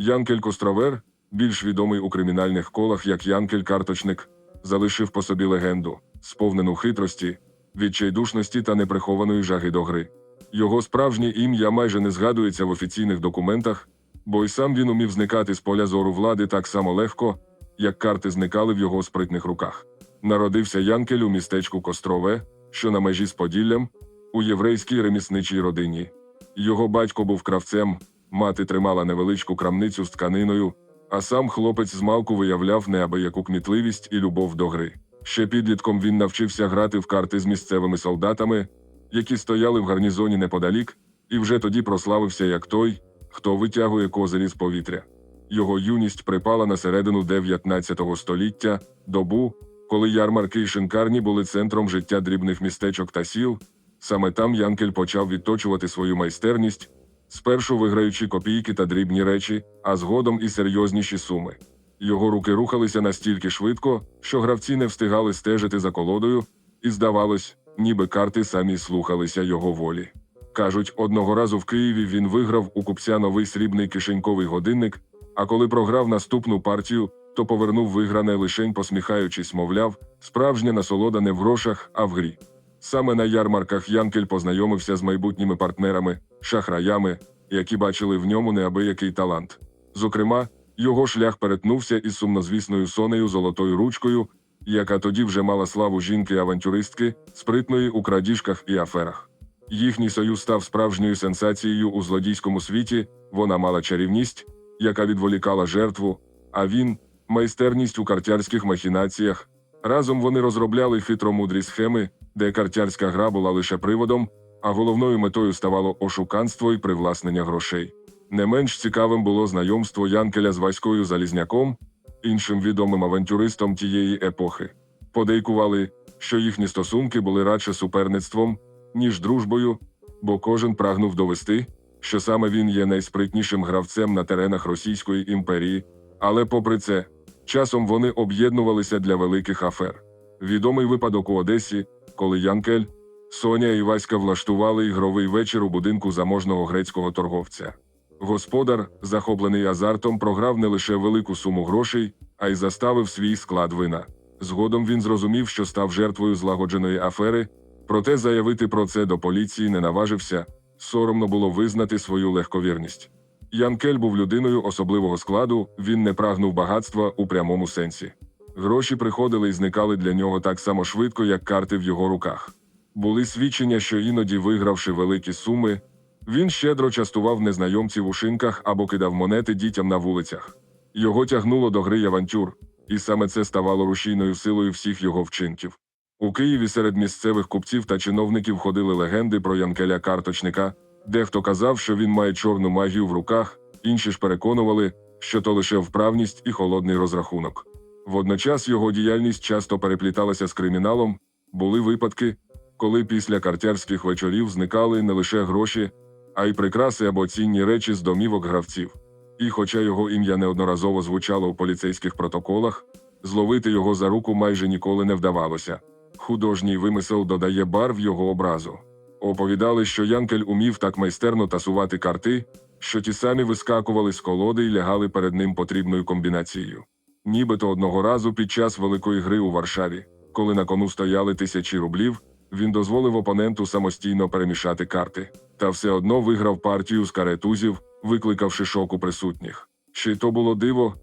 Янкель Костровер, більш відомий у кримінальних колах як Янкель Карточник, залишив по собі легенду, сповнену хитрості, відчайдушності та неприхованої жаги до гри. Його справжнє ім'я майже не згадується в офіційних документах, бо й сам він умів зникати з поля зору влади так само легко, як карти зникали в його спритних руках. Народився Янкель у містечку Кострове, що на межі з Поділлям, у єврейській ремісничій родині. Його батько був кравцем, мати тримала невеличку крамницю з тканиною, а сам хлопець змалку виявляв неабияку кмітливість і любов до гри. Ще підлітком він навчився грати в карти з місцевими солдатами, які стояли в гарнізоні неподалік, і вже тоді прославився як той, хто витягує козирі з повітря. Його юність припала на середину 19 століття, добу, коли ярмарки й шинкарні були центром життя дрібних містечок та сіл. Саме там Янкель почав відточувати свою майстерність, спершу виграючи копійки та дрібні речі, а згодом і серйозніші суми. Його руки рухалися настільки швидко, що гравці не встигали стежити за колодою, і здавалось, ніби карти самі слухалися його волі. Кажуть, одного разу в Києві він виграв у купця новий срібний кишеньковий годинник, а коли програв наступну партію, то повернув вигране лишень посміхаючись, мовляв, справжня насолода не в грошах, а в грі. Саме на ярмарках Янкель познайомився з майбутніми партнерами, шахраями, які бачили в ньому неабиякий талант. Зокрема, його шлях перетнувся із сумнозвісною сонею золотою ручкою, яка тоді вже мала славу жінки-авантюристки, спритної у крадіжках і аферах. Їхній союз став справжньою сенсацією у злодійському світі, вона мала чарівність, яка відволікала жертву, а він майстерність у картярських махінаціях. Разом вони розробляли хитромудрі схеми, де картярська гра була лише приводом, а головною метою ставало ошуканство і привласнення грошей. Не менш цікавим було знайомство Янкеля з Ваською Залізняком, іншим відомим авантюристом тієї епохи. Подейкували, що їхні стосунки були радше суперництвом, ніж дружбою, бо кожен прагнув довести, що саме він є найспритнішим гравцем на теренах Російської імперії, але попри це, часом вони об'єднувалися для великих афер. Відомий випадок у Одесі, коли Янкель, Соня і Васька влаштували ігровий вечір у будинку заможного грецького торговця. Господар, захоплений азартом, програв не лише велику суму грошей, а й заставив свій склад вина. Згодом він зрозумів, що став жертвою злагодженої афери, проте заявити про це до поліції не наважився, соромно було визнати свою легковірність. Янкель був людиною особливого складу, він не прагнув багатства у прямому сенсі. Гроші приходили і зникали для нього так само швидко, як карти в його руках. Були свідчення, що іноді, вигравши великі суми, він щедро частував незнайомців у шинках або кидав монети дітям на вулицях. Його тягнуло до гри авантюр, і саме це ставало рушійною силою всіх його вчинків. У Києві серед місцевих купців та чиновників ходили легенди про Янкеля карточника. Дехто казав, що він має чорну магію в руках, інші ж переконували, що то лише вправність і холодний розрахунок. Водночас його діяльність часто перепліталася з криміналом, були випадки, коли після картярських вечорів зникали не лише гроші, а й прикраси або цінні речі з домівок гравців. І, хоча його ім'я неодноразово звучало у поліцейських протоколах, зловити його за руку майже ніколи не вдавалося. Художній вимисел додає барв його образу. Оповідали, що Янкель умів так майстерно тасувати карти, що ті самі вискакували з колоди і лягали перед ним потрібною комбінацією. Нібито одного разу під час великої гри у Варшаві, коли на кону стояли тисячі рублів, він дозволив опоненту самостійно перемішати карти, та все одно виграв партію з каретузів, викликавши шок у присутніх. Чи то було диво,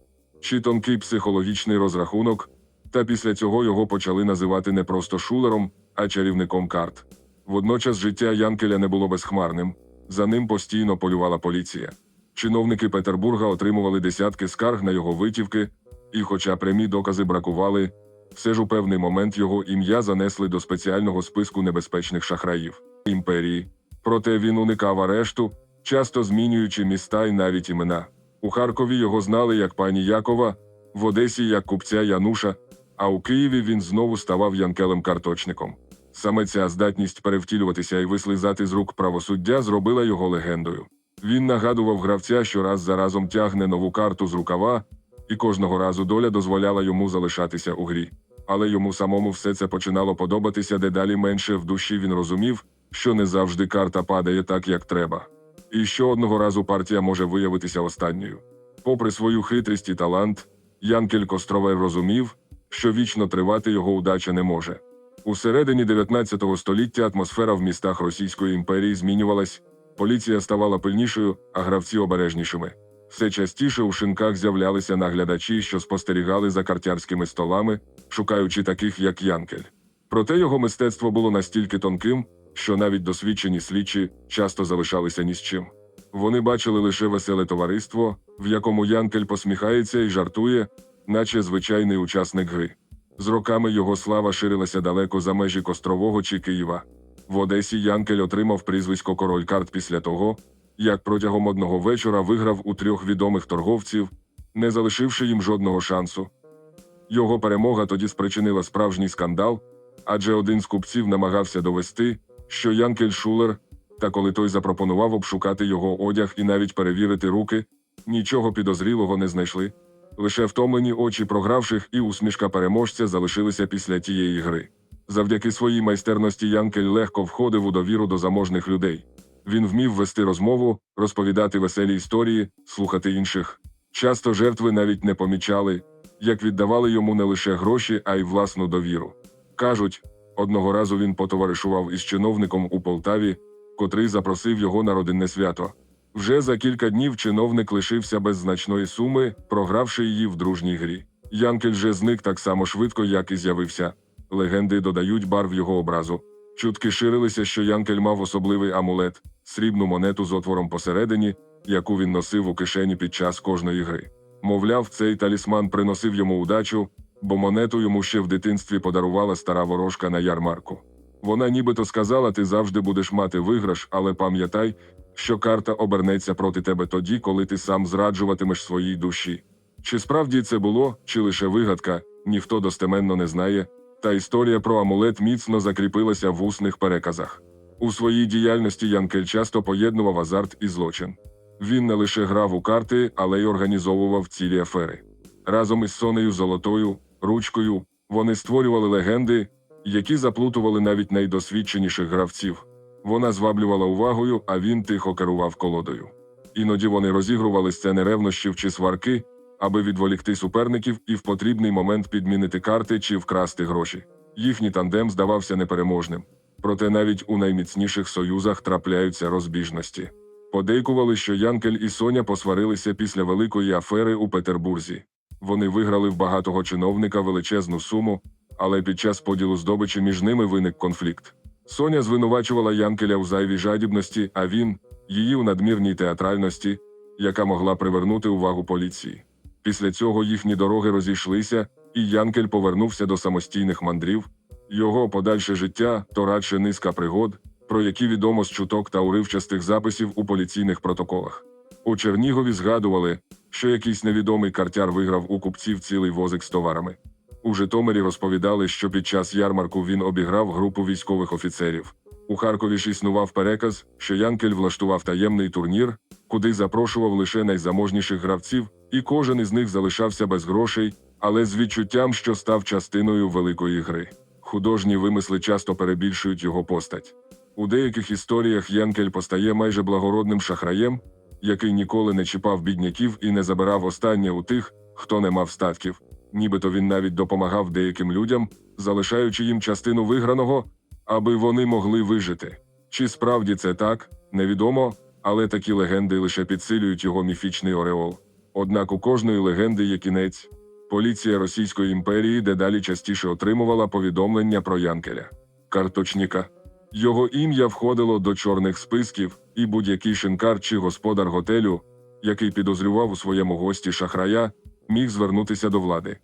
чи тонкий психологічний розрахунок, та після цього його почали називати не просто шулером, а чарівником карт. Водночас життя Янкеля не було безхмарним, за ним постійно полювала поліція. Чиновники Петербурга отримували десятки скарг на його витівки, і, хоча прямі докази бракували, все ж у певний момент його ім'я занесли до спеціального списку небезпечних шахраїв імперії. Проте він уникав арешту, часто змінюючи міста і навіть імена. У Харкові його знали як пані Якова, в Одесі як купця Януша, а у Києві він знову ставав Янкелем Карточником. Саме ця здатність перевтілюватися і вислизати з рук правосуддя зробила його легендою. Він нагадував гравця, що раз за разом тягне нову карту з рукава, і кожного разу доля дозволяла йому залишатися у грі. Але йому самому все це починало подобатися дедалі менше в душі він розумів, що не завжди карта падає так, як треба. І що одного разу партія може виявитися останньою. Попри свою хитрість і талант, Янкель Костровер розумів, що вічно тривати його удача не може. У середині 19 століття атмосфера в містах Російської імперії змінювалась, поліція ставала пильнішою, а гравці обережнішими. Все частіше у шинках з'являлися наглядачі, що спостерігали за картярськими столами, шукаючи таких, як Янкель. Проте його мистецтво було настільки тонким, що навіть досвідчені слідчі часто залишалися ні з чим. Вони бачили лише веселе товариство, в якому Янкель посміхається і жартує, наче звичайний учасник гри. З роками його слава ширилася далеко за межі Кострового чи Києва. В Одесі Янкель отримав прізвисько Король карт після того, як протягом одного вечора виграв у трьох відомих торговців, не залишивши їм жодного шансу. Його перемога тоді спричинила справжній скандал, адже один з купців намагався довести, що Янкель Шулер, та коли той запропонував обшукати його одяг і навіть перевірити руки, нічого підозрілого не знайшли. Лише втомлені очі програвших і усмішка переможця залишилися після тієї гри. Завдяки своїй майстерності Янкель легко входив у довіру до заможних людей. Він вмів вести розмову, розповідати веселі історії, слухати інших. Часто жертви навіть не помічали, як віддавали йому не лише гроші, а й власну довіру. Кажуть, одного разу він потоваришував із чиновником у Полтаві, котрий запросив його на родинне свято. Вже за кілька днів чиновник лишився без значної суми, програвши її в дружній грі. Янкель же зник так само швидко, як і з'явився. Легенди додають барв його образу. Чутки ширилися, що Янкель мав особливий амулет, срібну монету з отвором посередині, яку він носив у кишені під час кожної гри. Мовляв, цей талісман приносив йому удачу, бо монету йому ще в дитинстві подарувала стара ворожка на ярмарку. Вона нібито сказала: ти завжди будеш мати виграш, але пам'ятай, що карта обернеться проти тебе тоді, коли ти сам зраджуватимеш своїй душі. Чи справді це було, чи лише вигадка, ніхто достеменно не знає, та історія про амулет міцно закріпилася в усних переказах. У своїй діяльності Янкель часто поєднував азарт і злочин. Він не лише грав у карти, але й організовував цілі афери. Разом із Сонею Золотою, ручкою, вони створювали легенди, які заплутували навіть найдосвідченіших гравців. Вона зваблювала увагою, а він тихо керував колодою. Іноді вони розігрували сцени ревнощів чи сварки, аби відволікти суперників і в потрібний момент підмінити карти чи вкрасти гроші. Їхній тандем здавався непереможним. Проте навіть у найміцніших союзах трапляються розбіжності. Подейкували, що Янкель і Соня посварилися після великої афери у Петербурзі. Вони виграли в багатого чиновника величезну суму, але під час поділу здобичі між ними виник конфлікт. Соня звинувачувала Янкеля у зайвій жадібності, а він її у надмірній театральності, яка могла привернути увагу поліції. Після цього їхні дороги розійшлися, і Янкель повернувся до самостійних мандрів. Його подальше життя то радше низка пригод, про які відомо з чуток та уривчастих записів у поліційних протоколах. У Чернігові згадували, що якийсь невідомий картяр виграв у купців цілий возик з товарами. У Житомирі розповідали, що під час ярмарку він обіграв групу військових офіцерів. У Харкові ж існував переказ, що Янкель влаштував таємний турнір, куди запрошував лише найзаможніших гравців, і кожен із них залишався без грошей, але з відчуттям, що став частиною великої гри. Художні вимисли часто перебільшують його постать. У деяких історіях Янкель постає майже благородним шахраєм, який ніколи не чіпав бідняків і не забирав останнє у тих, хто не мав статків. Нібито він навіть допомагав деяким людям, залишаючи їм частину виграного, аби вони могли вижити. Чи справді це так, невідомо, але такі легенди лише підсилюють його міфічний ореол. Однак у кожної легенди є кінець. Поліція Російської імперії дедалі частіше отримувала повідомлення про Янкеля, карточника. Його ім'я входило до чорних списків, і будь-який шинкар чи господар готелю, який підозрював у своєму гості шахрая, міг звернутися до влади.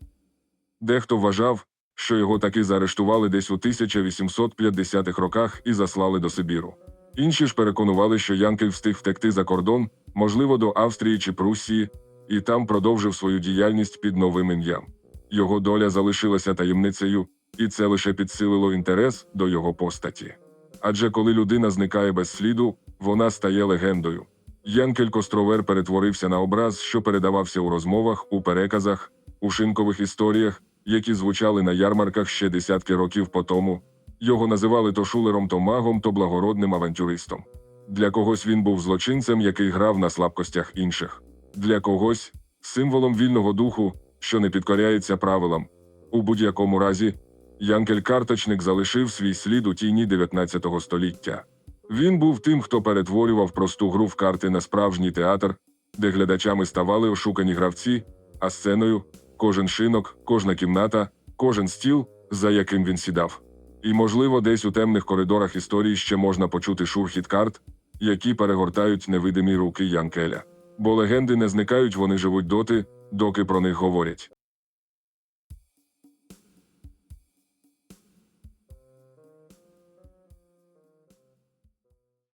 Дехто вважав, що його таки заарештували десь у 1850-х роках і заслали до Сибіру. Інші ж переконували, що Янкель встиг втекти за кордон, можливо, до Австрії чи Пруссії, і там продовжив свою діяльність під новим ім'ям. Його доля залишилася таємницею, і це лише підсилило інтерес до його постаті. Адже коли людина зникає без сліду, вона стає легендою. Янкель Костровер перетворився на образ, що передавався у розмовах, у переказах, у шинкових історіях, які звучали на ярмарках ще десятки років по тому. Його називали то шулером, то магом, то благородним авантюристом. Для когось він був злочинцем, який грав на слабкостях інших. Для когось символом вільного духу, що не підкоряється правилам. У будь-якому разі, Янкель Карточник залишив свій слід у тіні 19 століття. Він був тим, хто перетворював просту гру в карти на справжній театр, де глядачами ставали ошукані гравці, а сценою кожен шинок, кожна кімната, кожен стіл, за яким він сідав. І, можливо, десь у темних коридорах історії ще можна почути шурхіт карт, які перегортають невидимі руки Янкеля. Бо легенди не зникають, вони живуть доти, доки про них говорять.